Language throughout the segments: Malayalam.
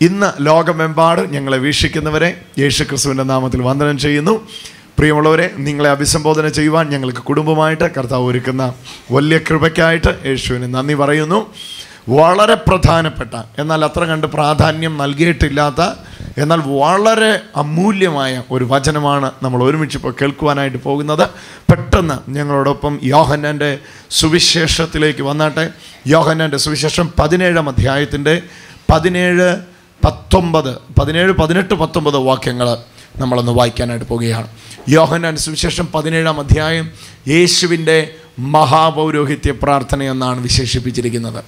ഇന്ന് ലോകമെമ്പാട് ഞങ്ങളെ വീക്ഷിക്കുന്നവരെ യേശു ക്രിസ്തുവിന്റെ നാമത്തിൽ വന്ദനം ചെയ്യുന്നു. പ്രിയമുള്ളവരെ നിങ്ങളെ അഭിസംബോധന ചെയ്യുവാൻ ഞങ്ങൾക്ക് കുടുംബമായിട്ട് കർത്താവ് ഒരുക്കുന്ന വലിയ കൃപയ്ക്കായിട്ട് യേശുവിന് നന്ദി പറയുന്നു. വളരെ പ്രധാനപ്പെട്ട എന്നാൽ അത്ര കണ്ട് പ്രാധാന്യം നൽകിയിട്ടില്ലാത്ത എന്നാൽ വളരെ അമൂല്യമായ ഒരു വചനമാണ് നമ്മൾ ഒരുമിച്ച് ഇപ്പോൾ കേൾക്കുവാനായിട്ട് പോകുന്നത്. പെട്ടെന്ന് ഞങ്ങളോടൊപ്പം യോഹന്നന്റെ സുവിശേഷത്തിലേക്ക് വന്നാട്ടെ. യോഹന്നന്റെ സുവിശേഷം പതിനേഴാം അധ്യായത്തിന്റെ പതിനേഴ് പത്തൊമ്പത് പതിനേഴ് പതിനെട്ട് പത്തൊമ്പത് വാക്യങ്ങൾ നമ്മളൊന്ന് വായിക്കാനായിട്ട് പോവുകയാണ്. യോഹനാൻ സുവിശേഷം പതിനേഴാം അധ്യായം യേശുവിന്റെ മഹാപൗരോഹിത്യ പ്രാർത്ഥന എന്നാണ് വിശേഷിപ്പിച്ചിരിക്കുന്നത്.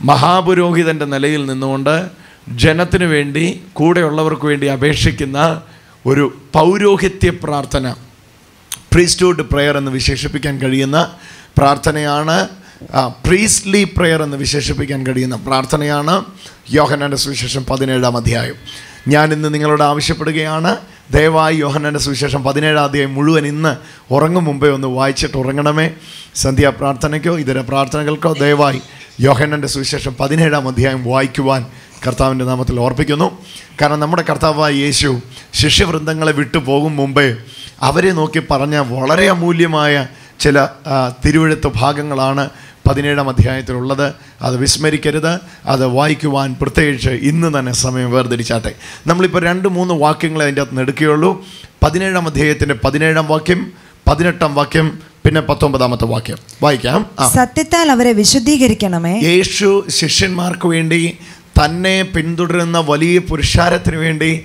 മഹാപുരോഹിതന്റെ നിലയിൽ നിന്നുകൊണ്ട് ജനത്തിനു വേണ്ടി കൂടെയുള്ളവർക്ക് വേണ്ടി അപേക്ഷിക്കുന്ന ഒരു പൗരോഹിത്യ പ്രാർത്ഥന പ്രീസ്റ്റ്ഹുഡ് പ്രെയർ എന്ന് വിശേഷിപ്പിക്കാൻ കഴിയുന്ന പ്രാർത്ഥനയാണ് പ്രീസ്ലി പ്രെയർ എന്ന് വിശേഷിപ്പിക്കാൻ കഴിയുന്ന പ്രാർത്ഥനയാണ് യോഹനാന്റെ സുവിശേഷം പതിനേഴാം അധ്യായം. ഞാൻ ഇന്ന് നിങ്ങളോട് ആവശ്യപ്പെടുകയാണ് ദയവായി യോഹനാന്റെ സുവിശേഷം പതിനേഴാം അധ്യായം മുഴുവൻ ഇന്ന് ഉറങ്ങും മുമ്പേ ഒന്ന് വായിച്ചിട്ട് ഉറങ്ങണമേ. സന്ധ്യാ പ്രാർത്ഥനയ്ക്കോ ഇതര പ്രാർത്ഥനകൾക്കോ ദയവായി യോഹനാന്റെ സുവിശേഷം പതിനേഴാം അധ്യായം വായിക്കുവാൻ കർത്താവിന്റെ നാമത്തിൽ ഓർപ്പിക്കുന്നു. കാരണം നമ്മുടെ കർത്താവായ യേശു ശിഷ്യവൃന്ദങ്ങളെ വിട്ടു പോകും മുമ്പേ അവരെ നോക്കി പറഞ്ഞ വളരെ അമൂല്യമായ ചില തിരുവഴുത്ത് ഭാഗങ്ങളാണ് പതിനേഴാം അധ്യായത്തിലുള്ളത്. അത് വിസ്മരിക്കരുത്. അത് വായിക്കുവാൻ പ്രത്യേകിച്ച് ഇന്ന് തന്നെ സമയം വേർതിരിച്ചാട്ടെ. നമ്മളിപ്പോൾ രണ്ട് മൂന്ന് വാക്യങ്ങളെ അതിന്റെ അകത്ത് എടുക്കുകയുള്ളൂ. പതിനേഴാം അധ്യായത്തിന്റെ പതിനേഴാം വാക്യം പതിനെട്ടാം വാക്യം പിന്നെ പത്തൊമ്പതാമത്തെ വാക്യം. വായിക്കാം. സത്യത്താൽ അവരെ വിശുദ്ധീകരിക്കണമേ. യേശു ശിഷ്യന്മാർക്ക് വേണ്ടി തന്നെ പിന്തുടരുന്ന വലിയ പുരുഷാരത്തിന് വേണ്ടി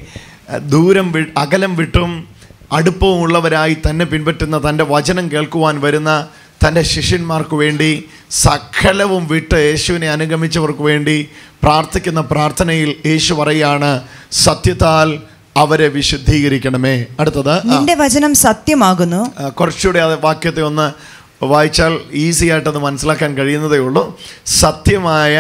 ദൂരം വി അകലം വിട്ടും അടുപ്പവും ഉള്ളവരായി തന്നെ പിൻപറ്റുന്ന തന്റെ വചനം കേൾക്കുവാൻ വരുന്ന തന്റെ ശിഷ്യന്മാർക്ക് വേണ്ടി സകലവും വിട്ട് യേശുവിനെ അനുഗമിച്ചവർക്ക് വേണ്ടി പ്രാർത്ഥിക്കുന്ന പ്രാർത്ഥനയിൽ യേശു പറയാണ് സത്യത്താൽ അവരെ വിശുദ്ധീകരിക്കണമേ അടുത്തത്. നിന്റെ വചനം സത്യമാകുന്നു കുറച്ചുകൂടി ആ വാക്യത്തെ ഒന്ന് വായിച്ചാൽ ഈസി ആയിട്ടത് മനസ്സിലാക്കാൻ കഴിയുന്നതേ ഉള്ളൂ സത്യമായ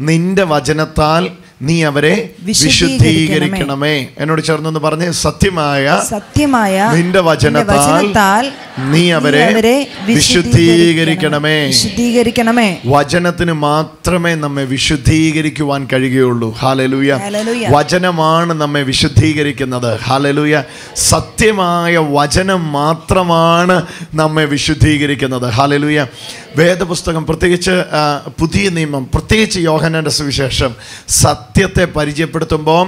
നിന്റെ വചനത്താൽ നീ അവരെ വിശുദ്ധീകരിക്കണമേ. എന്നോട് ചേർന്നൊന്ന് പറഞ്ഞ് സത്യമായ സത്യമായ നിന്റെ വചനത്താൽ നീ അവരെ വിശുദ്ധീകരിക്കണമേ. വിശുദ്ധീകരിക്കണമേ. വചനത്തിന് മാത്രമേ നമ്മെ വിശുദ്ധീകരിക്കുവാൻ കഴിയുകയുള്ളൂ. ഹാലലൂയ. വചനമാണ് നമ്മെ വിശുദ്ധീകരിക്കുന്നത്. ഹാലലൂയ സത്യമായ വചനം മാത്രമാണ് നമ്മെ വിശുദ്ധീകരിക്കുന്നത്. ഹാലലൂയ വേദപുസ്തകം പ്രത്യേകിച്ച് പുതിയ നിയമം പ്രത്യേകിച്ച് യോഹനന്റെ സുവിശേഷം സത്യത്തെ പരിചയപ്പെടുത്തുമ്പോൾ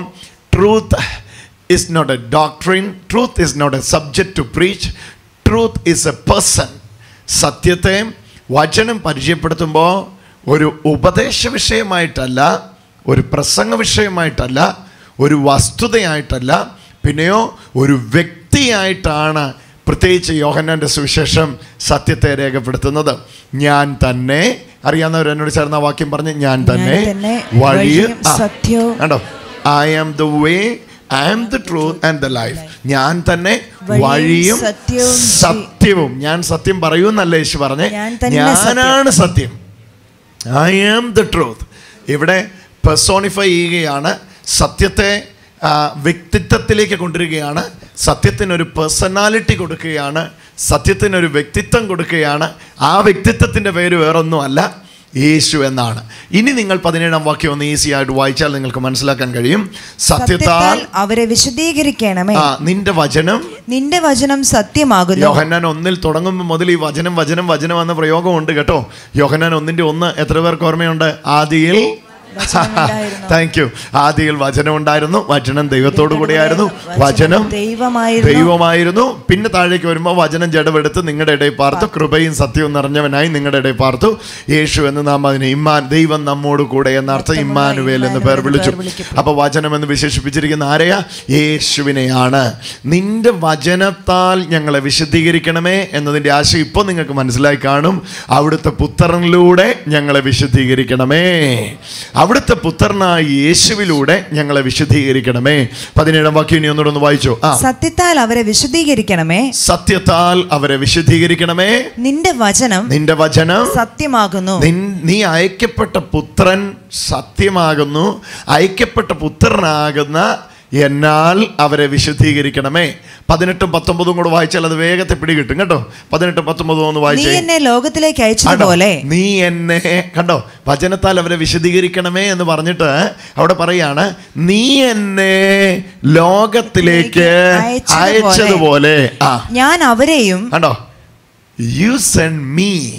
truth is not a doctrine truth is not a subject to preach truth is a person സത്യത്തെ വചനം പരിചയപ്പെടുത്തുമ്പോൾ ഒരു ഉപദേശ വിഷയമായിട്ടല്ല ഒരു പ്രസംഗ വിഷയമായിട്ടല്ല ഒരു വസ്തുതയായിട്ടല്ല പിന്നെയോ ഒരു വ്യക്തിയായിട്ടാണ് പ്രത്യേകിച്ച് യോഹന്നാന്റെ സുവിശേഷം സത്യത്തെ രേഖപ്പെടുത്തുന്നത്. ഞാൻ തന്നെ അറിയാവുന്നവർ എന്നോട് ചേർന്ന വാക്യം പറഞ്ഞ് ഞാൻ തന്നെ വഴിയും സത്യവും കണ്ടോ? I am the way I am the truth and the life ഞാൻ തന്നെ വഴിയും സത്യവും ഞാൻ സത്യം പറയൂന്നല്ല യേശു പറഞ്ഞ്? ഞാനാണ് സത്യം. ഐ ആം ദ ട്രൂത്ത് ഇവിടെ പെർസോണിഫൈ ചെയ്യുകയാണ് സത്യത്തെ വ്യക്തിത്വത്തിലേക്ക് കൊണ്ടുവരികയാണ് സത്യത്തിനൊരു പേഴ്സണാലിറ്റി കൊടുക്കുകയാണ് സത്യത്തിനൊരു വ്യക്തിത്വം കൊടുക്കുകയാണ്. ആ വ്യക്തിത്വത്തിന്റെ പേര് വേറൊന്നുമല്ല യേശു എന്നാണ്. ഇനി നിങ്ങൾ പതിനേഴാം വാക്യം ഒന്ന് ഈസി ആയിട്ട് വായിച്ചാൽ നിങ്ങൾക്ക് മനസ്സിലാക്കാൻ കഴിയും. സത്യത്താൽ അവരെ വിശദീകരിക്കണമേ ആ നിന്റെ വചനം നിന്റെ വചനം സത്യമാകുന്നു. യോഹന്നാൻ ഒന്നിൽ തുടങ്ങുമ്പോൾ മുതൽ ഈ വചനം വചനം വചനം എന്ന പ്രയോഗമുണ്ട് കേട്ടോ. യോഹന്നാൻ ഒന്നിന്റെ ഒന്ന് എത്ര പേർക്ക് ഓർമ്മയുണ്ട്? ആദിയിൽ. താങ്ക് യു ആദ്യയിൽ വചനം ഉണ്ടായിരുന്നു. വചനം ദൈവത്തോടു കൂടിയായിരുന്നു. വചനം ദൈവമായിരുന്നു. ദൈവമായിരുന്നു. പിന്നെ താഴേക്ക് വരുമ്പോൾ വചനം ജഡമെടുത്ത് നിങ്ങളുടെ ഇടയിൽ പാർത്തു. കൃപയും സത്യവും നിറഞ്ഞവനായി നിങ്ങളുടെ ഇടയിൽ പാർത്തു. യേശു എന്ന് നാം അതിനെ ഇമ്മാൻ ദൈവം നമ്മോട് കൂടെ എന്ന അർത്ഥം ഇമ്മാനുവേൽ എന്ന് പേർ വിളിച്ചു. അപ്പൊ വചനം എന്ന് വിശേഷിപ്പിച്ചിരിക്കുന്ന ആരെയാ? യേശുവിനെയാണ്. നിന്റെ വചനത്താൽ ഞങ്ങളെ വിശുദ്ധീകരിക്കണമേ എന്നതിന്റെ ആശയം ഇപ്പോൾ നിങ്ങൾക്ക് മനസ്സിലായി കാണും. അവിടുത്തെ പുത്രനിലൂടെ ഞങ്ങളെ വിശുദ്ധീകരിക്കണമേ. അവിടുത്തെ പുത്രനായ യേശുവിലൂടെ ഞങ്ങളെ വിശദീകരിക്കണമേ പതിനേഴാം വാക്യം ഇനി ഒന്നുകൂടെ ഒന്ന് വായിച്ചു? സത്യത്താൽ അവരെ വിശദീകരിക്കണമേ സത്യത്താൽ അവരെ വിശദീകരിക്കണമേ നിന്റെ വചനം നിന്റെ വചനം സത്യമാകുന്നു. നീ അയക്കപ്പെട്ട പുത്രൻ സത്യമാകുന്നു. അയക്കപ്പെട്ട പുത്രനാകുന്ന എന്നാൽ അവരെ വിശുദ്ധീകരിക്കണമേ. പതിനെട്ടും പത്തൊമ്പതും കൂടെ വായിച്ചാൽ അത് വേഗത്തെ പിടികിട്ടും കേട്ടോ? പതിനെട്ടും പത്തൊമ്പതും ഒന്ന് വായിച്ചു. എന്നെ ലോകത്തിലേക്ക് അയച്ചതുപോലെ. നീ എന്നെ കണ്ടോ? വചനത്താൽ അവരെ വിശദീകരിക്കണമേ എന്ന് പറഞ്ഞിട്ട് അവിടെ പറയാണ് നീ എന്നെ ലോകത്തിലേക്ക് അയച്ചതുപോലെ. ആ. ഞാൻ അവരെയും കണ്ടോ? You send me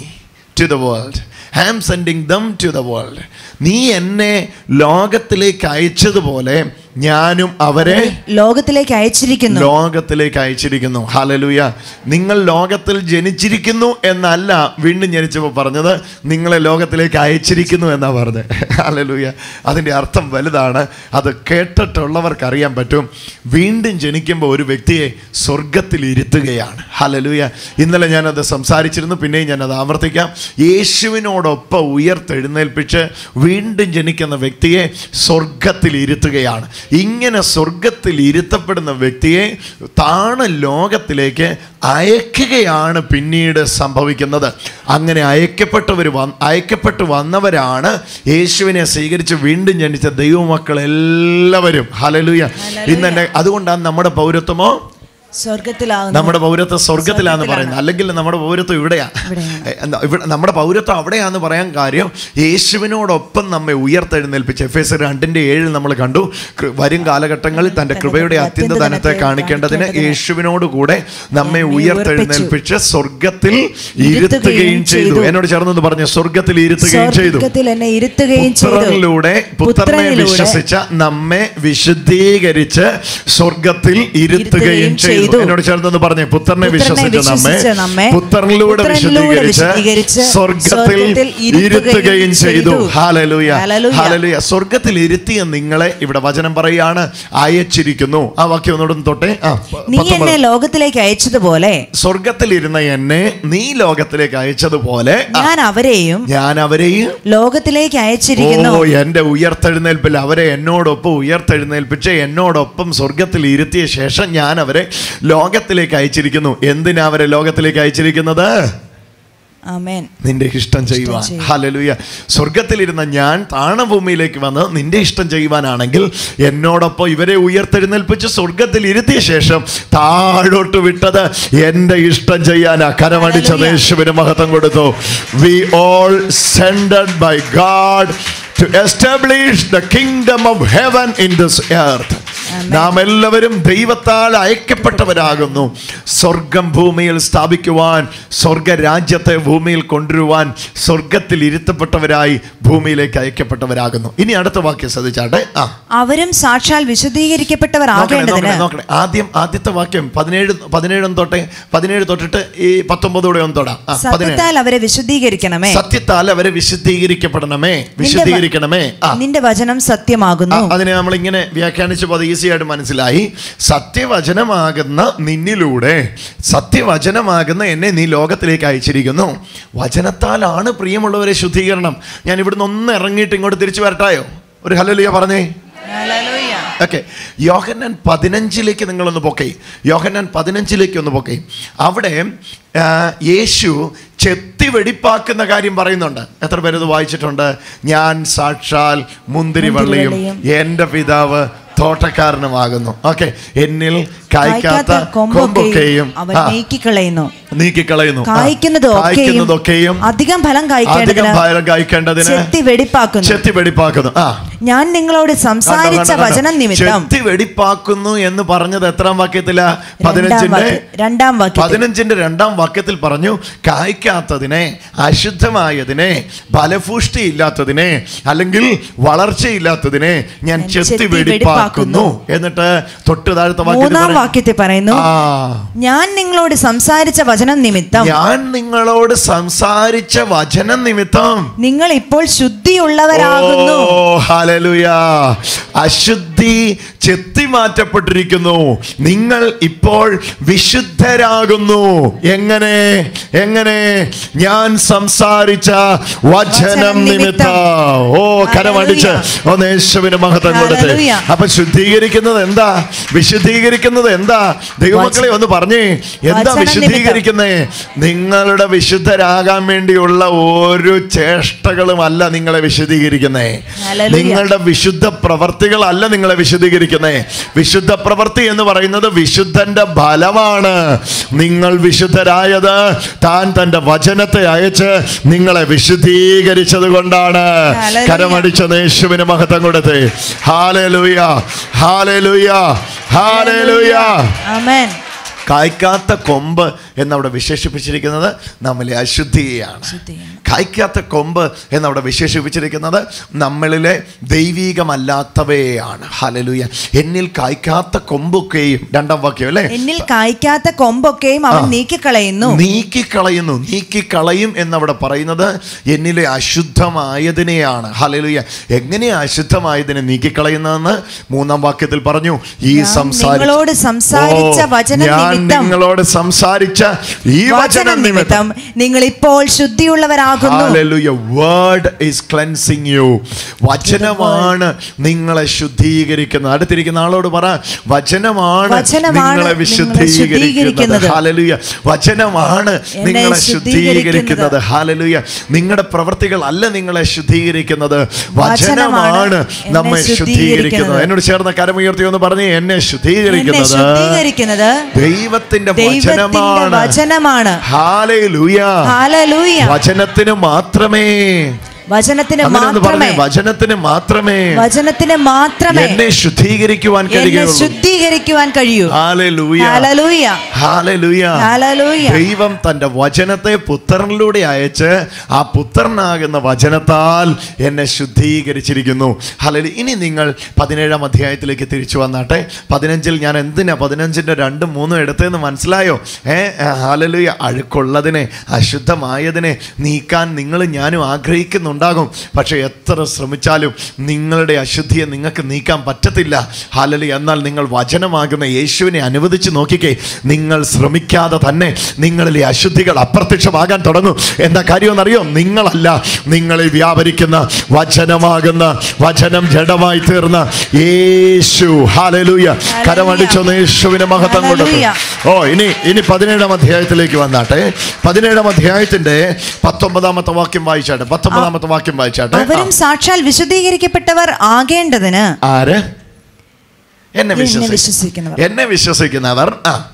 to the world I am sending them to the world നീ എന്നെ ലോകത്തിലേക്ക് അയച്ചതുപോലെ ഞാനും അവരെ ലോകത്തിലേക്ക് അയച്ചിരിക്കുന്നു. ലോകത്തിലേക്ക് അയച്ചിരിക്കുന്നു. ഹാലലൂയ നിങ്ങൾ ലോകത്തിൽ ജനിച്ചിരിക്കുന്നു എന്നല്ല വീണ്ടും ജനിച്ചപ്പോൾ പറഞ്ഞത്. നിങ്ങളെ ലോകത്തിലേക്ക് അയച്ചിരിക്കുന്നു എന്നാണ് പറഞ്ഞത്. ഹാലലൂയ അതിന്റെ അർത്ഥം വലുതാണ്. അത് കേട്ടിട്ടുള്ളവർക്ക് അറിയാൻ പറ്റും. വീണ്ടും ജനിക്കുമ്പോൾ ഒരു വ്യക്തിയെ സ്വർഗത്തിൽ ഇരുത്തുകയാണ്. ഹാലലൂയ ഇന്നലെ ഞാനത് സംസാരിച്ചിരുന്നു. പിന്നെയും ഞാനത് ആവർത്തിക്കാം. യേശുവിനോടൊപ്പം ഉയർത്തെഴുന്നേൽപ്പിച്ച് വീണ്ടും ജനിക്കുന്ന വ്യക്തിയെ സ്വർഗത്തിൽ ഇരുത്തുകയാണ്. ഇങ്ങനെ സ്വർഗത്തിൽ ഇരുത്തപ്പെടുന്ന വ്യക്തിയെ താണ ലോകത്തിലേക്ക് അയക്കുകയാണ് പിന്നീട് സംഭവിക്കുന്നത്. അങ്ങനെ അയക്കപ്പെട്ടവർ വന്ന് അയക്കപ്പെട്ട് വന്നവരാണ് യേശുവിനെ സ്വീകരിച്ച് വീണ്ടും ജനിച്ച ദൈവമക്കൾ എല്ലാവരും ഹലലുയ ഇന്നെ അതുകൊണ്ടാണ് നമ്മുടെ പൗരത്വമോ? സ്വർഗത്തിലാകുന്നു നമ്മുടെ പൗരത്വം സ്വർഗത്തിലാന്ന് പറയുന്നത്. അല്ലെങ്കിൽ നമ്മുടെ പൗരത്വം ഇവിടെയാ. ഇവിടെ നമ്മുടെ പൗരത്വം അവിടെയാന്ന് പറയാൻ കാര്യം യേശുവിനോടൊപ്പം നമ്മെ ഉയർത്തെഴുന്നേൽപ്പിച്ച് എഫ് എസ് രണ്ടിന്റെ ഏഴിൽ നമ്മൾ കണ്ടു. വരും കാലഘട്ടങ്ങളിൽ തന്റെ കൃപയുടെ അത്യന്ത ധനത്തെ കാണിക്കേണ്ടതിന് യേശുവിനോട് കൂടെ നമ്മെ ഉയർത്തെഴുന്നേൽപ്പിച്ച് സ്വർഗത്തിൽ ഇരുത്തുകയും ചെയ്തു. എന്നോട് ചേർന്നെന്ന് പറഞ്ഞു സ്വർഗത്തിൽ ഇരുത്തുകയും ചെയ്തു. സ്വർഗത്തിൽ എന്നെ ഇരുത്തുകയും ചെയ്തു. പുത്രനിലൂടെ പുത്രനെ വിശ്വസിച്ച നമ്മെ വിശുദ്ധീകരിച്ച് സ്വർഗത്തിൽ ഇരുത്തുകയും ചെയ്തു. എന്നോട് ചേർന്നെന്ന് പറഞ്ഞു പുത്രനെ വിശ്വസിച്ച നമ്മെ പുത്രനിലൂടെ സ്വർഗത്തിൽ ഇരുത്തുകയും ചെയ്തു. ചെയ്തു. ഹാലലൂയ സ്വർഗത്തിൽ ഇരുത്തിയ നിങ്ങളെ ഇവിടെ വചനം പറയാണ് അയച്ചിരിക്കുന്നു. ആ വാക്യം ഒന്നോടൊന്ന് തൊട്ടെ. നീ എന്നെ ലോകത്തിലേക്ക് അയച്ചതുപോലെ സ്വർഗത്തിൽ ഇരുന്ന എന്നെ നീ ലോകത്തിലേക്ക് അയച്ചതുപോലെ ഞാൻ അവരെയും ഞാൻ അവരെയും ലോകത്തിലേക്ക് അയച്ചിരിക്കുന്നു. ഓ എന്റെ ഉയർത്തെഴുന്നേൽപ്പിൽ അവരെ എന്നോടൊപ്പം ഉയർത്തെഴുന്നേൽപ്പിച്ച് എന്നോടൊപ്പം സ്വർഗത്തിൽ ഇരുത്തിയ ശേഷം ഞാൻ അവരെ ലോകത്തിലേക്ക് അയച്ചിരിക്കുന്നു. എന്തിനാ അവരെ ലോകത്തിലേക്ക് അയച്ചിരിക്കുന്നത്? നിന്റെ ഇഷ്ടം ചെയ്യുവാൻ. ഹലലുയ സ്വർഗത്തിലിരുന്ന ഞാൻ താണഭൂമിയിലേക്ക് വന്ന് നിന്റെ ഇഷ്ടം ചെയ്യുവാനാണെങ്കിൽ എന്നോടൊപ്പം ഇവരെ ഉയർത്തെഴുന്നേൽപ്പിച്ച് സ്വർഗത്തിൽ ഇരുത്തിയ ശേഷം താഴോട്ട് വിട്ടത് എന്റെ ഇഷ്ടം ചെയ്യാനാ. കരമടിച്ച. യേശുവിന് മഹത്വം കൊടുത്തു. We all sended by God to establish the kingdom of heaven in this earth നാം എല്ലാവരും ദൈവത്താൽ അയക്കപ്പെട്ടവരാകുന്നു. സ്വർഗം ഭൂമിയിൽ സ്ഥാപിക്കുവാൻ സ്വർഗരാജ്യത്തെ ഭൂമിയിൽ കൊണ്ടുവരുവാൻ സ്വർഗത്തിൽ ഇരുത്തപ്പെട്ടവരായി ഭൂമിയിലേക്ക് അയക്കപ്പെട്ടവരാകുന്നു. ഇനി അടുത്ത വാക്യം ശ്രദ്ധിച്ചാട്ടെ? ആ. അവരും സാക്ഷാൽ വിശദീകരിക്കപ്പെട്ടവർ നോക്കണേ ആദ്യം ആദ്യത്തെ വാക്യം പതിനേഴ് പതിനേഴും തൊട്ടെ പതിനേഴ് തൊട്ടിട്ട് ഈ പത്തൊമ്പതോടെ ഒന്ന് തൊടാം. സത്യത്താൽ അവരെ വിശദീകരിക്കണമേ സത്യത്താൽ അവരെ വിശദീകരിക്കപ്പെടണമേ വിശദീകരിക്കണമേ നിന്റെ വചനം സത്യമാകുന്നു. അതിനെ നമ്മൾ ഇങ്ങനെ വ്യാഖ്യാനിച്ചു പോയി ആയിട്ട് മനസ്സിലായി. സത്യവചനമാകുന്ന നിന്നിലൂടെ സത്യവചനമാകുന്ന എന്നെ നീ ലോകത്തിലേക്ക് അയച്ചിരിക്കുന്നു. വചനത്താലാണ് പ്രിയമുള്ളവരെ ശുദ്ധീകരണം. ഞാൻ ഇവിടുന്ന് ഒന്ന് ഇറങ്ങിയിട്ട് ഇങ്ങോട്ട് തിരിച്ചു വരട്ടായോ? ഒരു ഹലലിയ പറഞ്ഞേ. ഓക്കെ. യോഹന്നാൻ പതിനഞ്ചിലേക്ക് നിങ്ങളൊന്ന് പൊക്കേ. യോഹന്നാൻ പതിനഞ്ചിലേക്ക് ഒന്ന് പൊക്കേ. അവിടെ യേശു ചെത്തി വെടിപ്പാക്കുന്ന കാര്യം പറയുന്നുണ്ട്. എത്ര പേരത് വായിച്ചിട്ടുണ്ട്? ഞാൻ സാക്ഷാൽ മുന്തിരി വള്ളിയും എന്റെ പിതാവ് തോട്ടക്കാരനുമാകുന്നു. ഓക്കെ എന്നിൽ കായ്ക്കാത്ത കൊമ്പൊക്കെയും നീക്കിക്കളയുന്നു. നീക്കിക്കളയുന്നു. കായ്ക്കുന്നതൊക്കെയും അധികം ഫലം അധികം കായ്ക്കേണ്ടതിന് ഫലം കായ്ക്കേണ്ടതിന് ചെത്തി വെടിപ്പാക്കുന്നു. ചെത്തി വെടിപ്പാക്കുന്നു. ആ. ഞാൻ നിങ്ങളോട് സംസാരിച്ച. വചനം നിമിത്തം ചെത്തി വെടിപ്പാക്കുന്നു എന്ന് പറഞ്ഞത് എത്രാം വാക്യത്തില? പതിനഞ്ചിന്റെ രണ്ടാം വാക്യം പതിനഞ്ചിന്റെ രണ്ടാം വാക്യത്തിൽ പറഞ്ഞു കായ്ക്കാത്തതിനെ അശുദ്ധമായതിനെ ഫലഭൂഷ്ടി ഇല്ലാത്തതിനെ അല്ലെങ്കിൽ വളർച്ചയില്ലാത്തതിനെ ഞാൻ ചെത്തി ചെത്തി വെടിപ്പാക്കുന്നു. എന്നിട്ട് തൊട്ട് താഴത്തെ മൂന്നാം വാക്യത്തെ വാക്യത്തിൽ പറയുന്നു ഞാൻ നിങ്ങളോട് സംസാരിച്ച വചനം നിമിത്തം. ഞാൻ നിങ്ങളോട് സംസാരിച്ച വചനം നിമിത്തം. നിങ്ങൾ ഇപ്പോൾ ശുദ്ധിയുള്ളവരാകുന്നു. അശുദ്ധി ചെത്തി മാറ്റപ്പെട്ടിരിക്കുന്നു. നിങ്ങൾ ഇപ്പോൾ വിശുദ്ധരാകുന്നു. എങ്ങനെ? എങ്ങനെ? ഞാൻ സംസാരിച്ച വചനം നിമിത്തം. ഓ കരമടിച്ച് ഒന്ന് യേശുവിന് മഹത്വം കൊടുത്ത്. അപ്പൊ ശുദ്ധീകരിക്കുന്നത് എന്താ? വിശുദ്ധീകരിക്കുന്നത് എന്താ? ദൈവമക്കളെ ഒന്ന് പറഞ്ഞേ. എന്താ വിശുദ്ധീകരിക്കുന്നേ? നിങ്ങളുടെ വിശുദ്ധരാകാൻ വേണ്ടിയുള്ള ഒരു ചേഷ്ടകളും അല്ല നിങ്ങളെ വിശുദ്ധീകരിക്കുന്നേ. നിങ്ങളുടെ വിശുദ്ധ പ്രവർത്തികളല്ല നിങ്ങളെ നിങ്ങളെ വിശദീകരിക്കുന്നേ വിശുദ്ധ പ്രവൃത്തി എന്ന് പറയുന്നത് വിശുദ്ധന്റെ ഫലമാണ്. നിങ്ങൾ വിശുദ്ധരായത് താൻ തന്റെ വചനത്തെ അയച്ച് നിങ്ങളെ വിശുദ്ധീകരിച്ചത് കൊണ്ടാണ്. കരമടിച്ച യേശുവിന് മഹത്വം കൊടുത്തേ ഹാലലുയ ഹാലലുയ ആമേൻ. കായ്ക്കാത്ത കൊമ്പ് എന്നവിടെ വിശേഷിപ്പിച്ചിരിക്കുന്നത് നമ്മളെ അശുദ്ധിയാണ്. കായ്ക്കാത്ത കൊമ്പ് എന്നവിടെ വിശേഷിപ്പിച്ചിരിക്കുന്നത് നമ്മളിലെ ദൈവീകമല്ലാത്തവയാണ് ഹലലുയ എന്നിൽ കായ്ക്കാത്ത കൊമ്പൊക്കെയും രണ്ടാം വാക്യം അല്ലേ? എന്നിൽ കായ്ക്കാത്ത കൊമ്പൊക്കെയും അവൻ. നീക്കിക്കളയുന്നു. നീക്കിക്കളയുന്നു നീക്കിക്കളയും എന്നവിടെ പറയുന്നത് എന്നിലെ അശുദ്ധമായതിനെയാണ്. ഹലലുയ എങ്ങനെയാ അശുദ്ധമായതിനെ നീക്കിക്കളയുന്നതെന്ന് മൂന്നാം വാക്യത്തിൽ പറഞ്ഞു. ഈ നിങ്ങളോട് സംസാരിച്ച വചനം നിമിത്തം നിങ്ങളോട് സംസാരിച്ച ഈ വചനം നിമിത്തം നിങ്ങൾ ഇപ്പോൾ ശുദ്ധിയുള്ളവരാകുന്നു. Hallelujah. Word is cleansing you. വചനമാണ് നിങ്ങളെ ശുദ്ധീകരിക്കുന്നത്. അടുത്തിരിക്കുന്ന ആളോട് പറ വചനമാണ് നിങ്ങളെ വിശുദ്ധീകരിക്കുന്നത്. ശുദ്ധീകരിക്കുന്നത്. ഹാലലുയ വചനമാണ് നിങ്ങളെ ശുദ്ധീകരിക്കുന്നത്. ഹാലലുയ നിങ്ങളുടെ പ്രവൃത്തികൾ അല്ല നിങ്ങളെ ശുദ്ധീകരിക്കുന്നത്. വചനമാണ് നമ്മെ ശുദ്ധീകരിക്കുന്നത്. എന്നോട് ചേർന്ന കരമുയർത്തി എന്ന് പറഞ്ഞ് എന്നെ ശുദ്ധീകരിക്കുന്നത്. ദൈവത്തിന്റെ വചനമാണ്. വചനത്തിന് മാത്രമേ വചനത്തിന് മാത്രമേ വചനത്തിന് മാത്രമേ വചനത്തിന് മാത്രമേ എന്നെ ശുദ്ധീകരിക്കുവാൻ എന്നെ കഴിയുള്ളൂ ശുദ്ധീകരിക്കുവാൻ കഴിയൂ. ഹല്ലേലൂയ ഹല്ലേലൂയ ഹല്ലേലൂയ ഹല്ലേലൂയ ദൈവം തന്റെ വചനത്തെ പുത്രനിലൂടെ അയച്ച് ആ പുത്രനാകുന്ന വചനത്താൽ എന്നെ ശുദ്ധീകരിച്ചിരിക്കുന്നു. ഹലലു ഇനി നിങ്ങൾ പതിനേഴാം അധ്യായത്തിലേക്ക് തിരിച്ചു വന്നാട്ടെ. പതിനഞ്ചിൽ ഞാൻ എന്തിനാ പതിനഞ്ചിന്റെ രണ്ടും മൂന്നും എടുത്തതെന്ന് മനസ്സിലായോ? ഏ ഹാലലുയ. അഴുക്കുള്ളതിനെ അശുദ്ധമായതിനെ നീക്കാൻ നിങ്ങൾ ഞാനും ആഗ്രഹിക്കുന്നുണ്ടാകും പക്ഷേ എത്ര ശ്രമിച്ചാലും നിങ്ങളുടെ അശുദ്ധിയെ നിങ്ങൾക്ക് നീക്കാൻ പറ്റത്തില്ല. ഹാലലി എന്നാൽ നിങ്ങൾ വചനമാകുന്ന യേശുവിനെ അനുവദിച്ച് നോക്കിക്കേ. നിങ്ങൾ ശ്രമിക്കാതെ തന്നെ നിങ്ങളിലെ അശുദ്ധികൾ അപ്രത്യക്ഷമാകാൻ തുടങ്ങും. എന്താ കാര്യമെന്നറിയോ നിങ്ങളല്ല നിങ്ങളിൽ വ്യാപരിക്കുന്ന വചനമാകുന്ന വചനം ജഡമായി തീർന്ന യേശു. ഹാലലൂയ കരമടിച്ചൊന്ന് യേശുവിനെ മഹത്വം കൊടുത്തു. ഓ ഇനി ഇനി പതിനേഴാം അധ്യായത്തിലേക്ക് വന്നാട്ടെ. പതിനേഴാം അധ്യായത്തിന്റെ പത്തൊമ്പതാമത്തെ വാക്യം വായിച്ചാട്ടെ. പത്തൊമ്പതാമത്തെ വാക്യം വായിച്ചാട്ടെ. അവരും സാക്ഷാൽ വിശുദ്ധീകരിക്കപ്പെട്ടവർ ആകേണ്ടതിന് ആര്? എന്നെ വിശ്വസിക്കുന്നവർ. എന്നെ വിശ്വസിക്കുന്നവർ. ആ.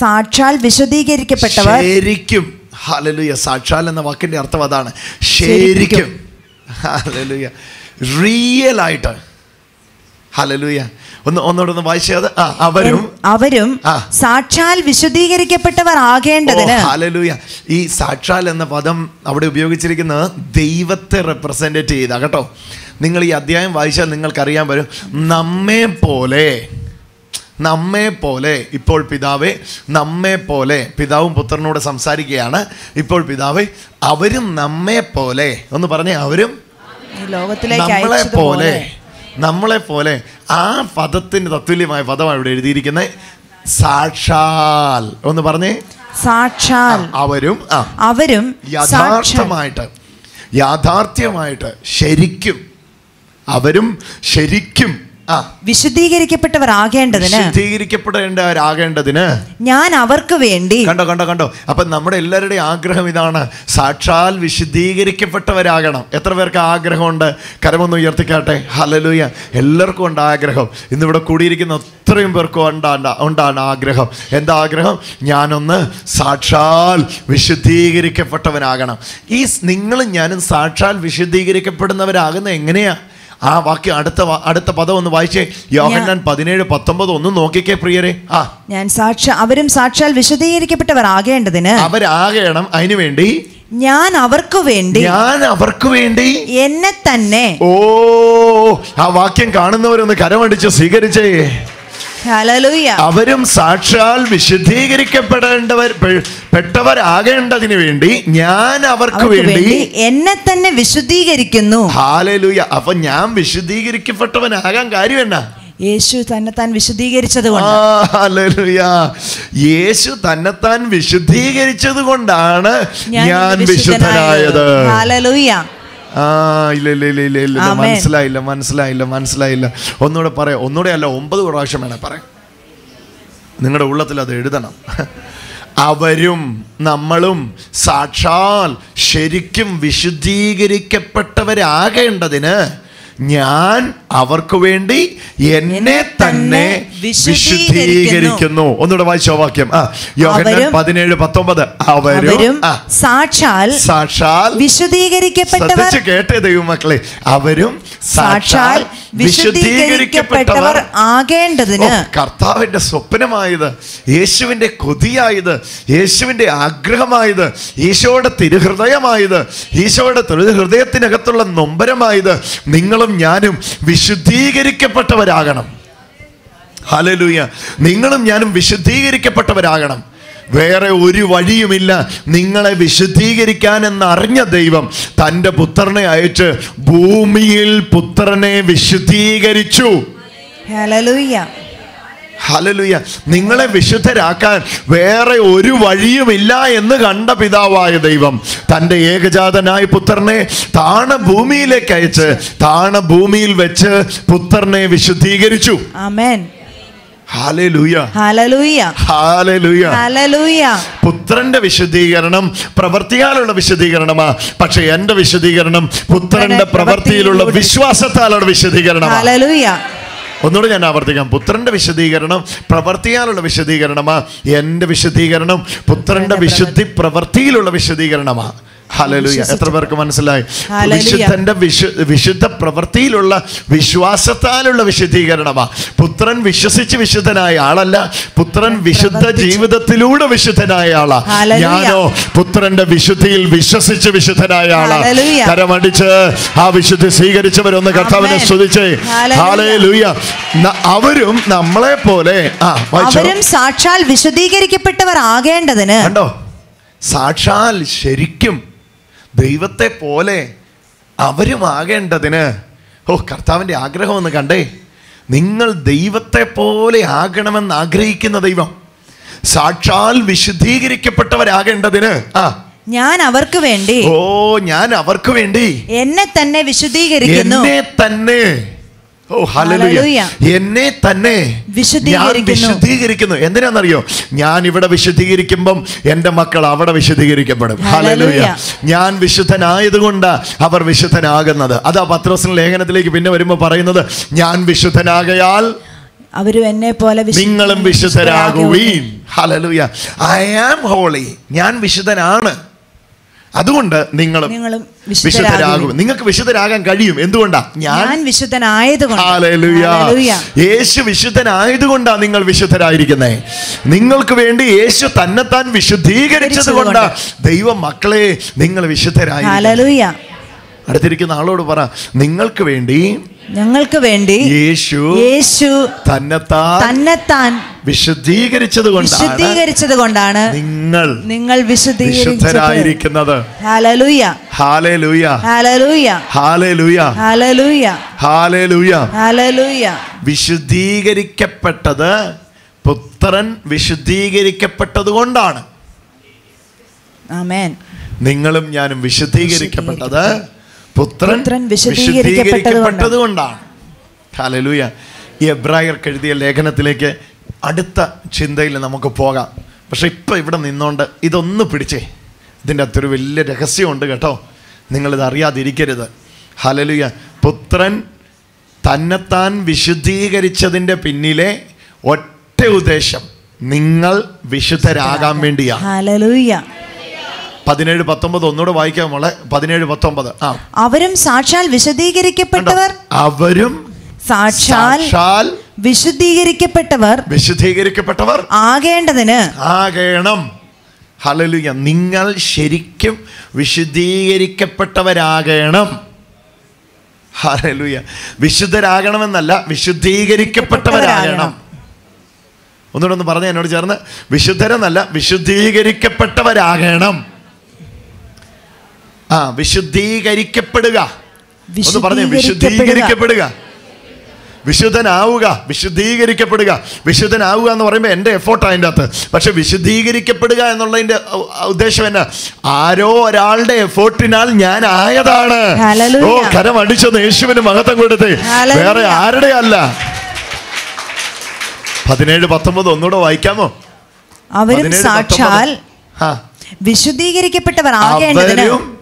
സാക്ഷാൽ വിശുദ്ധീകരിക്കപ്പെട്ടവർ ശരിക്കും. ഹാലലുയ സാക്ഷാൽ എന്ന വാക്കിന്റെ അർത്ഥം അതാണ്. ശരിക്കും. ഹാലലുയ റിയൽ ആയിട്ട്. ഹലലുയ ഒന്ന് ഒന്നോടെ ഒന്ന് വായിച്ചത് അവരും. അവരും സാക്ഷാൽ വിശുദ്ധീകരിക്കപ്പെട്ടവർ ആകേണ്ടതിന് ഈ സാക്ഷാൽ എന്ന പദം അവിടെ ഉപയോഗിച്ചിരിക്കുന്നത് ദൈവത്തെ റെപ്രസെന്റേറ്റ് ചെയ്ത കേട്ടോ. നിങ്ങൾ ഈ അധ്യായം വായിച്ചാൽ നിങ്ങൾക്കറിയാൻ വരും നമ്മെ പോലെ നമ്മെ പോലെ ഇപ്പോൾ പിതാവെ നമ്മെ പോലെ പിതാവും പുത്രനോട് സംസാരിക്കുകയാണ്. ഇപ്പോൾ പിതാവെ അവരും നമ്മെ പോലെ. ഒന്ന് പറഞ്ഞേ അവരും ലോകത്തിലേക്ക് നമ്മളെ പോലെ. നമ്മളെ പോലെ ആ പദത്തിന് തത്തുല്യമായ പദമാണ് ഇവിടെ എഴുതിയിരിക്കുന്നത്. സാക്ഷാൽ. ഒന്ന് പറഞ്ഞേ. സാക്ഷാൽ. അവരും അവരും യഥാർത്ഥമായിട്ട് യാഥാർത്ഥ്യമായിട്ട് ശരിക്കും അവരും ശരിക്കും വിശുദ്ധീകരിക്കപ്പെട്ടവർ ആകേണ്ടതിന് വിശുദ്ധീകരിക്കപ്പെടേണ്ടവരാകേണ്ടതിന് ഞാൻ അവർക്ക് വേണ്ടി കണ്ടോ കണ്ടോ കണ്ടോ. അപ്പൊ നമ്മുടെ എല്ലാവരുടെയും ആഗ്രഹം ഇതാണ് സാക്ഷാൽ വിശുദ്ധീകരിക്കപ്പെട്ടവരാകണം. എത്ര പേർക്ക് ആഗ്രഹമുണ്ട്? കരമൊന്ന് ഉയർത്തിക്കാട്ടെ. ഹലലൂയ എല്ലാവർക്കും ഉണ്ട് ആഗ്രഹം. ഇന്നിവിടെ കൂടിയിരിക്കുന്ന അത്രയും പേർക്കും ഉണ്ടാ ഉണ്ടാണ് ആഗ്രഹം. എന്താ ആഗ്രഹം? ഞാനൊന്ന് സാക്ഷാൽ വിശുദ്ധീകരിക്കപ്പെട്ടവനാകണം. ഈ നിങ്ങളും ഞാനും സാക്ഷാൽ വിശുദ്ധീകരിക്കപ്പെടുന്നവരാകുന്ന എങ്ങനെയാ? ആ വാക്യം അടുത്ത അടുത്ത പദം ഒന്ന് വായിച്ചേ. യോഹന്നാൻ പതിനേഴ് പത്തൊമ്പത് ഒന്ന് നോക്കിക്കേ പ്രിയരെ. ആ. ഞാൻ സാക്ഷ അവരും സാക്ഷാൽ വിശദീകരിക്കപ്പെട്ടവർ ആകേണ്ടതിന് അവരാകണം അതിനു വേണ്ടി. ഞാൻ അവർക്ക് വേണ്ടി ഞാൻ അവർക്ക് വേണ്ടി. എന്നെ തന്നെ ഓ ആ വാക്യം കാണുന്നവരൊന്ന് കരമടിച്ച് സ്വീകരിച്ചേ. അവരും സാക്ഷാൽ വിശുദ്ധീകരിക്കപ്പെടേണ്ടവർ പെട്ടവരാകേണ്ടതിന് വേണ്ടി ഞാൻ അവർക്ക് വേണ്ടി എന്നെ തന്നെ വിശുദ്ധീകരിക്കുന്നു. ഹാലലൂയ അപ്പൊ ഞാൻ വിശുദ്ധീകരിക്കപ്പെട്ടവനാകാൻ കാര്യം എന്നാ? യേശു തന്നെ താൻ വിശുദ്ധീകരിച്ചത് യേശു തന്നെ താൻ യേശു തന്നെത്താൻ വിശുദ്ധീകരിച്ചത് കൊണ്ടാണ് ഞാൻ വിശുദ്ധനായത്. ഹല്ലേലൂയ ആ ഇല്ല ഇല്ല ഇല്ല ഇല്ല ഇല്ല മനസ്സിലായില്ല മനസ്സിലായില്ല മനസ്സിലായില്ല. ഒന്നുകൂടെ പറയാം ഒന്നുകൂടെ അല്ല ഒമ്പത് പ്രാവശ്യം വേണേ പറയാം. നിങ്ങളുടെ ഉള്ളത്തിൽ അത് എഴുതണം. അവരും നമ്മളും സാക്ഷാൽ ശരിക്കും വിശുദ്ധീകരിക്കപ്പെട്ടവരാകേണ്ടതിന് ഞാൻ അവർക്ക് വേണ്ടി എന്നെ തന്നെ വിശുദ്ധീകരിക്കുന്നു. ഒന്നുകൂടെ വായിച്ചോ വാക്യം. ആ യോഹന്നാൻ പതിനേഴ് പത്തൊമ്പത്. അവരും സാക്ഷാൽ സാക്ഷാൽ വിശുദ്ധീകരിക്കപ്പെട്ടവർ. കേട്ടേ ദൈവമക്കളെ. അവരും സാക്ഷാൽ വിശുദ്ധീകരിക്കപ്പെട്ടവർ ആകേണ്ടതിന്. കർത്താവിന്റെ സ്വപ്നമായത് യേശുവിന്റെ കൊതിയായത് യേശുവിന്റെ ആഗ്രഹമായത് ഈശോയുടെ തിരുഹൃദയമായത് ഈശോയുടെ തിരുഹൃദയത്തിനകത്തുള്ള നൊമ്പരമായത് നിങ്ങളും ഞാനും വിശുദ്ധീകരിക്കപ്പെട്ടവരാകണം. ഹലലൂയ നിങ്ങളും ഞാനും വിശുദ്ധീകരിക്കപ്പെട്ടവരാകണം. വേറെ ഒരു വഴിയുമില്ല നിങ്ങളെ വിശുദ്ധീകരിക്കാൻ എന്നറിഞ്ഞ ദൈവം തന്റെ പുത്രനെ അയച്ച് ഭൂമിയിൽ പുത്രനെ വിശുദ്ധീകരിച്ചു. ഹല്ലേലൂയ. ഹലലുയ നിങ്ങളെ വിശുദ്ധരാക്കാൻ വേറെ ഒരു വഴിയുമില്ല എന്ന് കണ്ട പിതാവായ ദൈവം തന്റെ ഏകജാതനായ പുത്രനെ താണ ഭൂമിയിലേക്ക് അയച്ച് താണ ഭൂമിയിൽ വെച്ച് പുത്രനെ വിശുദ്ധീകരിച്ചു. ആമേൻ. പുത്രന്റെ വിശുദ്ധീകരണം പ്രവർത്തിയാലുള്ള വിശുദ്ധീകരണമാ. പക്ഷെ എന്റെ വിശുദ്ധീകരണം പുത്രന്റെ പ്രവർത്തിയിലുള്ള വിശ്വാസത്താലുള്ള വിശുദ്ധീകരണമാണ് ഹല്ലേലൂയ. ഒന്നുകൂടെ ഞാൻ ആവർത്തിക്കാം. പുത്രന്റെ വിശദീകരണം പ്രവർത്തിയാലുള്ള വിശദീകരണമാ. എന്റെ വിശദീകരണം പുത്രന്റെ വിശുദ്ധി പ്രവൃത്തിയിലുള്ള വിശദീകരണമാ. ഹലലുയ എത്ര പേർക്ക് മനസ്സിലായി? വിശുദ്ധന്റെ വിശു വിശുദ്ധ പ്രവൃത്തിയിലുള്ള വിശ്വാസത്താലുള്ള വിശുദ്ധീകരണമാ. പുത്രൻ വിശ്വസിച്ച് വിശുദ്ധനായ ആളല്ല പുത്രൻ വിശുദ്ധ ജീവിതത്തിലൂടെ വിശുദ്ധനായ ആളാ. ഞാനോ പുത്രന്റെ വിശുദ്ധിയിൽ വിശ്വസിച്ച് വിശുദ്ധനായ ആളാ. കരമടിച്ച് ആ വിശുദ്ധി സ്വീകരിച്ചവരൊന്ന് കർത്താവിനെ. സ്തുതിച്ചേ. ഹാലേലൂയ ന- അവരും നമ്മളെ പോലെ അവരും സാക്ഷാൽ വിശുദ്ധീകരിക്കപ്പെട്ടവർ ആകേണ്ടതിന് കണ്ടോ? സാക്ഷാൽ ശരിക്കും ദൈവത്തെ പോലെ അവരുമാകേണ്ടതിന് ഓ കർത്താവിന്റെ ആഗ്രഹം ഒന്ന് കണ്ടേ നിങ്ങൾ ദൈവത്തെ പോലെ ആകണമെന്ന് ആഗ്രഹിക്കുന്ന ദൈവം സാക്ഷാൽ വിശുദ്ധീകരിക്കപ്പെട്ടവരാകേണ്ടതിന് ആ ഞാൻ അവർക്ക് വേണ്ടി ഓ ഞാൻ അവർക്ക് വേണ്ടി എന്നെ തന്നെ വിശുദ്ധീകരിക്കുന്നു എന്നെ തന്നെ. എന്നെ തന്നെ ഞാൻ. വിശുദ്ധീകരിക്കുന്നു. എന്തിനാണെന്നറിയോ ഞാൻ ഇവിടെ വിശദീകരിക്കുമ്പം എന്റെ മക്കൾ അവിടെ വിശദീകരിക്കപ്പെടും ഹല്ലേലൂയ. ഞാൻ വിശുദ്ധനായതുകൊണ്ട് അവർ വിശുദ്ധനാകുന്നത്. അതാ പത്രോസിന് ലേഖനത്തിലേക്ക് പിന്നെ വരുമ്പോൾ പറയുന്നത് ഞാൻ വിശുദ്ധനാകയാൽ അവരും എന്നെ പോലെ നിങ്ങളും വിശുദ്ധരാകുവീൻ. ഹാലലൂയ ഐ ആം ഹോളി ഞാൻ വിശുദ്ധനാണ്. അതുകൊണ്ട് നിങ്ങളും നിങ്ങളും വിശുദ്ധരാകും. നിങ്ങൾക്ക് വിശുദ്ധരാകാൻ കഴിയും. എന്തുകൊണ്ടാ? ഞാൻ വിശുദ്ധനായതുകൊണ്ട്. യേശു വിശുദ്ധനായതുകൊണ്ടാ നിങ്ങൾ വിശുദ്ധരായിരിക്കുന്നേ. നിങ്ങൾക്ക് വേണ്ടി യേശു തന്നെത്താൻ വിശുദ്ധീകരിച്ചത് കൊണ്ടാ ദൈവ മക്കളെ നിങ്ങൾ വിശുദ്ധരായി. അടുത്തിരിക്കുന്ന ആളോട് പറ നിങ്ങൾക്ക് വേണ്ടി ഞങ്ങൾക്ക് വേണ്ടി യേശു യേശു തന്നെത്താൻ തന്നെത്താൻ വിശുദ്ധീകരിച്ചത് കൊണ്ടാണ് വിശുദ്ധീകരിച്ചത് കൊണ്ടാണ് നിങ്ങൾ നിങ്ങൾ വിശുദ്ധീകരിച്ചത്. വിശുദ്ധരായിരിക്കുന്നത്. ഹല്ലേലൂയ ഹാലേലൂയ. ഹല്ലേലൂയ ഹാലേലൂയ. ഹല്ലേലൂയ ഹാലേലൂയ. ഹല്ലേലൂയ വിശുദ്ധീകരിക്കപ്പെട്ടത് പുത്രൻ വിശുദ്ധീകരിക്കപ്പെട്ടത് കൊണ്ടാണ്. ആമേൻ. നിങ്ങളും ഞാനും വിശുദ്ധീകരിക്കപ്പെട്ടത് പുത്രൻ വിശുദ്ധീകരിക്കപ്പെട്ടത് കൊണ്ടാണ്. ഹല്ലേലൂയ ഈ എബ്രായർക്ക് എഴുതിയ ലേഖനത്തിലേക്ക് അടുത്ത ചിന്തയിൽ നമുക്ക് പോകാം. പക്ഷെ ഇപ്പം ഇവിടെ നിന്നുകൊണ്ട് ഇതൊന്ന് പിടിച്ചേ. ഇതിന്റെ അകത്തൊരു വലിയ രഹസ്യമുണ്ട് കേട്ടോ. നിങ്ങളിത് അറിയാതിരിക്കരുത്. ഹലലുയ പുത്രൻ തന്നെത്താൻ വിശുദ്ധീകരിച്ചതിന്റെ പിന്നിലെ ഒറ്റ ഉദ്ദേശം. നിങ്ങൾ വിശുദ്ധരാകാൻ വേണ്ടിയാണ് പതിനേഴ് പത്തൊമ്പത് ഒന്നുകൂടെ വായിക്കാം മോളെ. പതിനേഴ് പത്തൊമ്പത്. ആ. അവരും സാക്ഷാൽ വിശദീകരിക്കപ്പെട്ടവർ അവരും സാക്ഷാൽ വിശുദ്ധീകരിക്കപ്പെട്ടവർ വിശുദ്ധീകരിക്കപ്പെട്ടവർ ആകേണ്ടതിന് ആകേണം. ഹലലുയ നിങ്ങൾ ശരിക്കും വിശുദ്ധീകരിക്കപ്പെട്ടവരാകണം. ഹലലുയ വിശുദ്ധരാകണമെന്നല്ല വിശുദ്ധീകരിക്കപ്പെട്ടവരാകണം. ഒന്നുകൂടെ ഒന്ന് പറഞ്ഞു എന്നോട് ചേർന്ന്. വിശുദ്ധരെന്നല്ല വിശുദ്ധീകരിക്കപ്പെട്ടവരാകണം. ആ വിശുദ്ധീകരിക്കപ്പെടുക. ഒന്ന് പറഞ്ഞു വിശുദ്ധീകരിക്കപ്പെടുക. വിശുദ്ധനാവുക വിശുദ്ധീകരിക്കപ്പെടുക. വിശുദ്ധനാവുക എന്ന് പറയുമ്പോൾ എന്റെ എഫോർട്ടാണ് അതിന്റെ അകത്ത്. പക്ഷെ വിശുദ്ധീകരിക്കപ്പെടുക എന്നുള്ളതിന്റെ ഉദ്ദേശം എന്നാ? ആരോ ഒരാളുടെ എഫോർട്ടിനാൽ ഞാൻ ആയതാണ്. ഓ കരം അടിച്ചത് യേശുവിന് മഹത്വം കൊടുത്തേ. വേറെ ആരുടെ അല്ല? പതിനേഴ് പത്തൊമ്പത് ഒന്നുകൂടെ വായിക്കാമോ? അവരും സാക്ഷാൽ വിശുദ്ധീകരിക്കപ്പെട്ടവർ ആകേണ്ടതിന്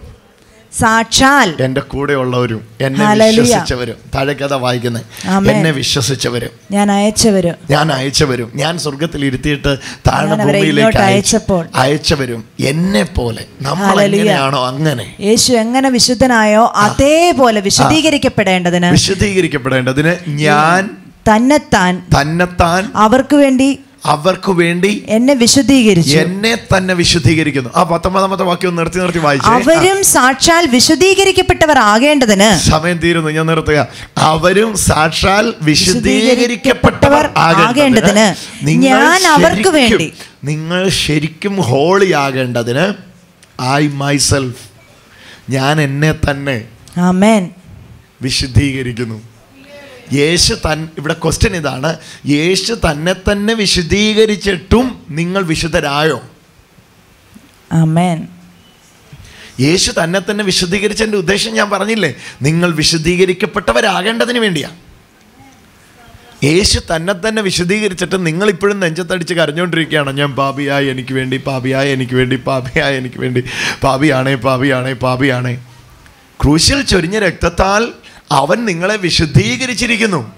സാക്ഷാൽ എന്റെ കൂടെയുള്ളവരും എന്നെ. വിശ്വസിച്ചവരും. താഴേക്കഥ വായിക്കുന്നത്. എന്നെ വിശ്വസിച്ചവരും. ഞാൻ അയച്ചവരും. ഞാൻ അയച്ചവരും. ഞാൻ സ്വർഗത്തിൽ ഇരുത്തിയിട്ട് താഴെ ഭൂമിയിലേക്ക് അയച്ചപ്പോൾ. അയച്ചവരും എന്നെ പോലെ. നമ്മൾ എങ്ങനെയാണോ അങ്ങനെ. യേശു എങ്ങനെ വിശുദ്ധനായോ അതേപോലെ വിശദീകരിക്കപ്പെടേണ്ടതിന് വിശദീകരിക്കപ്പെടേണ്ടതിന് ഞാൻ തന്നെത്താൻ തന്നെത്താൻ അവർക്ക് വേണ്ടി അവർക്ക് വേണ്ടി എന്നെ വിശുദ്ധീകരിച്ചു. എന്നെ തന്നെ വിശുദ്ധീകരിക്കുന്നു. ആ പത്തൊമ്പതാമത്തെ വാക്യം നിർത്തി നിർത്തി വായിച്ചു. അവരും സാക്ഷാൽ വിശുദ്ധീകരിക്കപ്പെട്ടവർ ആകേണ്ടതിന്. സമയം തീരുന്നു ഞാൻ നിർത്തുക. അവരും സാക്ഷാൽ വിശുദ്ധീകരിക്കപ്പെട്ടവർ ആകേണ്ടതിന് ഞാൻ അവർക്ക് വേണ്ടി. നിങ്ങൾ ശരിക്കും ഹോളി ആകേണ്ടതിന് ഐ മൈസെൽഫ് ഞാൻ എന്നെ തന്നെ വിശുദ്ധീകരിക്കുന്നു. യേശു തൻ ഇവിടെ ക്വസ്റ്റ്യൻ ഇതാണ്. യേശു തന്നെ തന്നെ വിശുദ്ധീകരിച്ചിട്ടും നിങ്ങൾ വിശുദ്ധരായോ? ആമേൻ. യേശു തന്നെ തന്നെ വിശദീകരിച്ചതിന്റെ ഉദ്ദേശം ഞാൻ പറഞ്ഞില്ലേ? നിങ്ങൾ വിശുദ്ധീകരിക്കപ്പെട്ടവരാകേണ്ടതിന് വേണ്ടിയാണ് യേശു തന്നെ തന്നെ വിശുദ്ധീകരിച്ചിട്ട് നിങ്ങൾ ഇപ്പോഴും നെഞ്ചത്തടിച്ച് കരഞ്ഞുകൊണ്ടിരിക്കുകയാണ്. ഞാൻ പാപിയായി എനിക്ക് വേണ്ടി പാപിയായി എനിക്ക് വേണ്ടി പാപിയായി എനിക്ക് വേണ്ടി പാപിയാണേ പാപിയാണേ പാപിയാണേ. ക്രൂശിൽ ചൊരിഞ്ഞ രക്തത്താൽ അവൻ നിങ്ങളെ വിശുദ്ധീകരിച്ചിരിക്കുന്നു.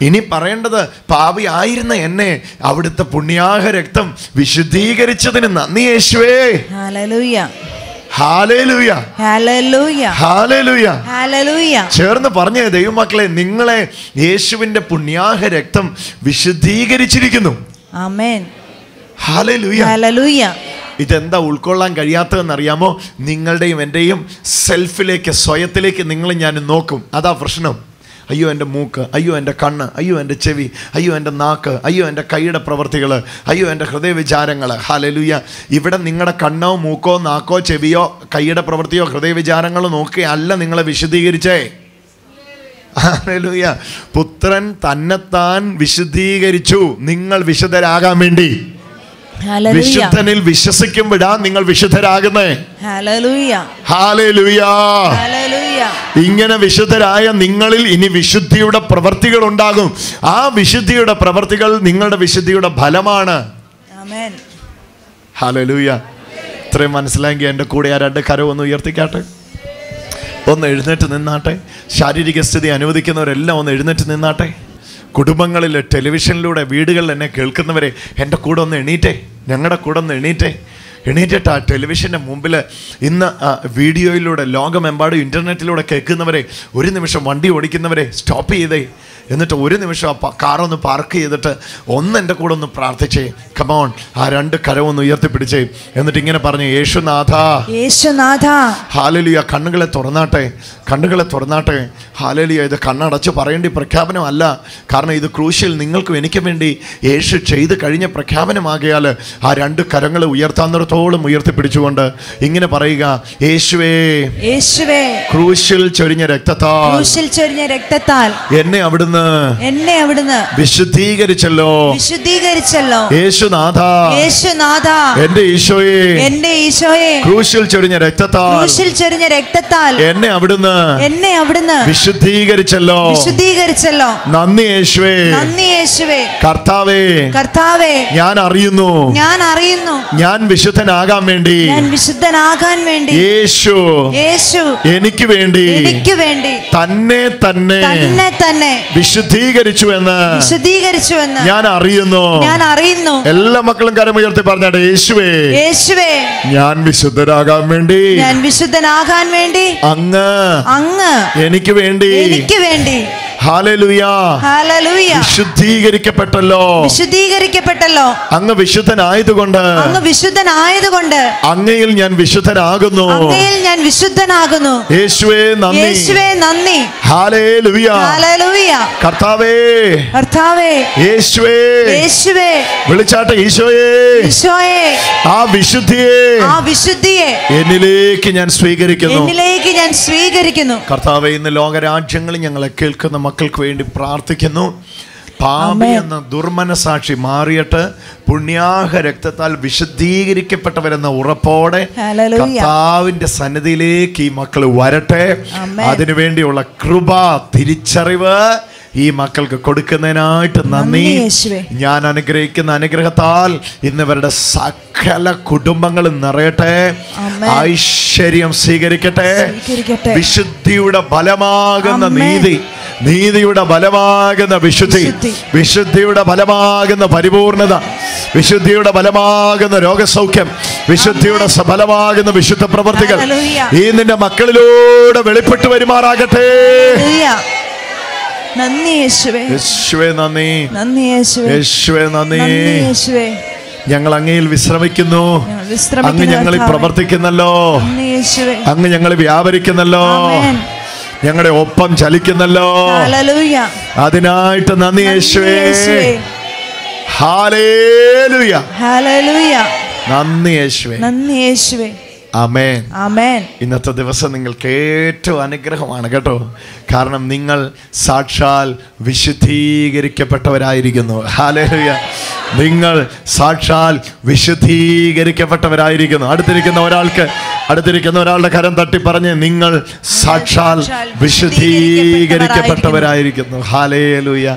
ഇനി പറയേണ്ടത് പാപിയായിരുന്ന എന്നെ അവിടുത്തെ പുണ്യാഹ രക്തം വിശുദ്ധീകരിച്ചതിന് നന്ദി യേശുവേ. ചേർന്ന് പറഞ്ഞേ ദൈവമക്കളെ നിങ്ങളെ യേശുവിന്റെ പുണ്യാഹ രക്തം വിശുദ്ധീകരിച്ചിരിക്കുന്നു. ആമേൻ. ഹാലേലുയ. ഇതെന്താ ഉൾക്കൊള്ളാൻ കഴിയാത്തതെന്നറിയാമോ? നിങ്ങളുടെയും എന്റെയും സെൽഫിലേക്ക് സ്വയത്തിലേക്ക് നിങ്ങൾ ഞാൻ നോക്കും. അതാ പ്രശ്നം. അയ്യോ എന്റെ മൂക്ക്. അയ്യോ എന്റെ കണ്ണ്. അയ്യോ എന്റെ ചെവി. അയ്യോ എന്റെ നാക്ക്. അയ്യോ എന്റെ കൈയുടെ പ്രവൃത്തികൾ അയ്യോ എന്റെ ഹൃദയവിചാരങ്ങൾ ഹാലലുയ ഇവിടെ നിങ്ങളുടെ കണ്ണോ മൂക്കോ നാക്കോ ചെവിയോ കൈയുടെ പ്രവൃത്തിയോ ഹൃദയവിചാരങ്ങളോ നോക്കിയല്ല നിങ്ങളെ വിശദീകരിച്ചേ പുത്രൻ തന്നെത്താൻ വിശുദ്ധീകരിച്ചു. നിങ്ങൾ വിശുദ്ധരാകാൻ വേണ്ടി. വിശുദ്ധനിൽ വിശ്വസിക്കുമ്പോഴാ നിങ്ങൾ വിശുദ്ധരാകുന്നേ. ഇങ്ങനെ വിശുദ്ധരായ നിങ്ങളിൽ ഇനി വിശുദ്ധിയുടെ പ്രവർത്തികൾ ഉണ്ടാകും. ആ വിശുദ്ധിയുടെ പ്രവർത്തികൾ നിങ്ങളുടെ വിശുദ്ധിയുടെ ഫലമാണ്. ഹാലലൂയ ഇത്രയും മനസ്സിലായെങ്കിൽ എന്റെ കൂടെ ആ രണ്ട് കരം ഒന്ന് ഉയർത്തിക്കാട്ടെ. ഒന്ന് എഴുന്നേറ്റ് നിന്നാട്ടെ. ശാരീരിക സ്ഥിതി അനുവദിക്കുന്നവരെല്ലാം ഒന്ന് എഴുന്നേറ്റ് നിന്നാട്ടെ. കുടുംബങ്ങളിൽ ടെലിവിഷനിലൂടെ വീടുകളിൽ എന്നെ കേൾക്കുന്നവരെ എന്റെ കൂടെ ഒന്ന് എണീറ്റേ ഞങ്ങളുടെ കൂടെ ഒന്ന് എണീറ്റേ. എണീറ്റിട്ട് ആ ടെലിവിഷന്റെ മുമ്പിൽ ഇന്ന് വീഡിയോയിലൂടെ ലോകമെമ്പാടും ഇന്റർനെറ്റിലൂടെ കേൾക്കുന്നവരെ ഒരു നിമിഷം വണ്ടി ഓടിക്കുന്നവരെ സ്റ്റോപ്പ് ചെയ്തേ. എന്നിട്ട് ഒരു നിമിഷം ആ കാറൊന്ന് പാർക്ക് ചെയ്തിട്ട് ഒന്ന് എന്റെ കൂടെ ഒന്ന് പ്രാർത്ഥിച്ചേ. കമോൺ ആ രണ്ട് കരവൊന്ന് ഉയർത്തിപ്പിടിച്ചേ. എന്നിട്ട് ഇങ്ങനെ പറഞ്ഞു യേശുനാഥ. യേശുനാഥ. ഹാലലിയ കണ്ണുകളെ തുറന്നാട്ടെ. കണ്ണുകളെ തുറന്നാട്ടെ. ഹാലലിയ ഇത് കണ്ണടച്ച് പറയേണ്ടി പ്രഖ്യാപനമല്ല. കാരണം ഇത് ക്രൂശിൽ നിങ്ങൾക്കും എനിക്കും വേണ്ടി യേശു ചെയ്ത് കഴിഞ്ഞ പ്രഖ്യാപനമാകിയാൽ ആ രണ്ട് കരങ്ങൾ ഉയർത്താന്നിടത്തോളം ഉയർത്തിപ്പിടിച്ചുകൊണ്ട് ഇങ്ങനെ പറയുക യേശുവേ. യേശുവേ. ക്രൂശിൽ ചൊരിഞ്ഞ രക്തത്താൽ ക്രൂശിൽ ചൊരിഞ്ഞ രക്തത്താൽ എന്നെ അവിടുന്ന് എന്നെ അവിടുന്ന് വിശുദ്ധീകരിച്ചല്ലോ. വിശുദ്ധീകരിച്ചല്ലോ. യേശുനാഥ. യേശുനാഥ. എന്റെ ഈശോയെ. എന്റെ ഈശോയെ. ക്രൂശിൽ ചൊരിഞ്ഞ രക്തത്താൽ. ക്രൂശിൽ ചൊരിഞ്ഞ രക്തത്താൽ. എന്നെ അവിടുന്ന്. എന്നെ അവിടുന്ന്. വിശുദ്ധീകരിച്ചല്ലോ. വിശുദ്ധീകരിച്ചല്ലോ. നന്ദി യേശുവേ. നന്ദി യേശുവേ. കർത്താവേ. കർത്താവേ. ഞാൻ അറിയുന്നു. ഞാൻ അറിയുന്നു. ഞാൻ വിശുദ്ധനാകാൻ വേണ്ടി. ഞാൻ വിശുദ്ധനാകാൻ വേണ്ടി. യേശു. യേശു. എനിക്ക് വേണ്ടി. എനിക്ക് വേണ്ടി. തന്നെ തന്നെ. തന്നെ തന്നെ. വിശുദ്ധീകരിച്ചു എന്ന് വിശുദ്ധീകരിച്ചു എന്ന് ഞാൻ അറിയുന്നു. ഞാൻ അറിയുന്നു. എല്ലാ മക്കളും കരമുയർത്തി പറഞ്ഞാട്ടെ യേശുവേ യേശുവേ ഞാൻ വിശുദ്ധരാകാൻ വേണ്ടി ഞാൻ വിശുദ്ധനാകാൻ വേണ്ടി അങ്ങ് അങ്ങ് എനിക്ക് വേണ്ടി എനിക്ക് വേണ്ടി വിശുദ്ധീകരിക്കപ്പെട്ടല്ലോ. വിശുദ്ധീകരിക്കപ്പെട്ടല്ലോ. അങ്ങ് വിശുദ്ധനായതുകൊണ്ട്. അങ്ങ് വിശുദ്ധനായതുകൊണ്ട്. അങ്ങയിൽ ഞാൻ വിശുദ്ധനാകുന്നു. അങ്ങയിൽ ഞാൻ വിശുദ്ധനാകുന്നു. യേശുവേ നന്ദി. യേശുവേ നന്ദി. ഹാലേലുയ. ഹല്ലേലൂയ കർത്താവേ. കർത്താവേ. യേശുവേ. യേശുവേ. വിളിച്ചാട്ടെ ഈശോയേ. ഈശോയേ. ആ വിശുദ്ധിയെ ആ വിശുദ്ധിയെ. എന്നിലേക്ക് ഞാൻ സ്വീകരിക്കുന്നു. എന്നിലേക്ക് ഞാൻ സ്വീകരിക്കുന്നു കർത്താവ് ഇന്ന് ലോകരാജ്യങ്ങളിൽ ഞങ്ങളെ കേൾക്കുന്ന മക്കൾക്ക് വേണ്ടി പ്രാർത്ഥിക്കുന്നു പാപി എന്ന ദുർമനസാക്ഷി മാറിയിട്ട് പുണ്യാഹ രക്തത്താൽ വിശുദ്ധീകരിക്കപ്പെട്ടവരെന്ന ഉറപ്പോടെ. കർത്താവിന്റെ സന്നിധിയിലേക്ക് ഈ മക്കൾ വരട്ടെ. അതിനുവേണ്ടിയുള്ള കൃപ തിരിച്ചറിവ് ഈ മക്കൾക്ക് കൊടുക്കുന്നതിനായിട്ട് നന്ദി. ഞാൻ അനുഗ്രഹിക്കുന്ന അനുഗ്രഹത്താൽ ഇന്നിവരുടെ സകല കുടുംബങ്ങളും നിറയട്ടെ ഐശ്വര്യം സ്വീകരിക്കട്ടെ. വിശുദ്ധിയുടെ ഫലമാകുന്ന നീതി നീതിയുടെ ഫലമാകുന്ന വിശുദ്ധി വിശുദ്ധി. വിശുദ്ധിയുടെ ഫലമാകുന്ന പരിപൂർണത വിശുദ്ധിയുടെ ഫലമാകുന്ന രോഗസൗഖ്യം വിശുദ്ധിയുടെ ഫലമാകുന്ന വിശുദ്ധ പ്രവർത്തികൾ ഈ നിന്റെ മക്കളിലൂടെ വെളിപ്പെട്ട് വരുമാറാകട്ടെ. നന്ദി യേശുവേ. യേശുവേ നന്ദി. നന്ദി യേശുവേ. യേശുവേ നന്ദി. യേശുവേ. ഞങ്ങൾ അങ്ങയിൽ വിശ്രമിക്കുന്നു. അങ്ങ് ഞങ്ങൾ ഞങ്ങളിൽ പ്രവർത്തിക്കുന്നല്ലോ. അങ്ങ് ഞങ്ങൾ വ്യാപരിക്കുന്നല്ലോ. ഞങ്ങളുടെ ഒപ്പം ചലിക്കുന്നല്ലോ. അതിനായിട്ട് നന്ദി യേശുവേ. ഹാലേലുയ ഹല്ലേലൂയ. നന്ദി യേശുവേ. നന്ദി യേശുവേ. അമേൻ ആമേൻ. ഇന്നത്തെ ദിവസം നിങ്ങൾക്ക് ഏറ്റവും അനുഗ്രഹമാണ് കേട്ടോ. കാരണം നിങ്ങൾ സാക്ഷാൽ വിശുദ്ധീകരിക്കപ്പെട്ടവരായിരിക്കുന്നു. ഹാലേലുയ നിങ്ങൾ സാക്ഷാൽ വിശുദ്ധീകരിക്കപ്പെട്ടവരായിരിക്കുന്നു. അടുത്തിരിക്കുന്ന ഒരാൾക്ക് അടുത്തിരിക്കുന്ന ഒരാളുടെ കരം തട്ടി പറഞ്ഞ് നിങ്ങൾ സാക്ഷാൽ വിശുദ്ധീകരിക്കപ്പെട്ടവരായിരിക്കുന്നു. ഹാലേലുയ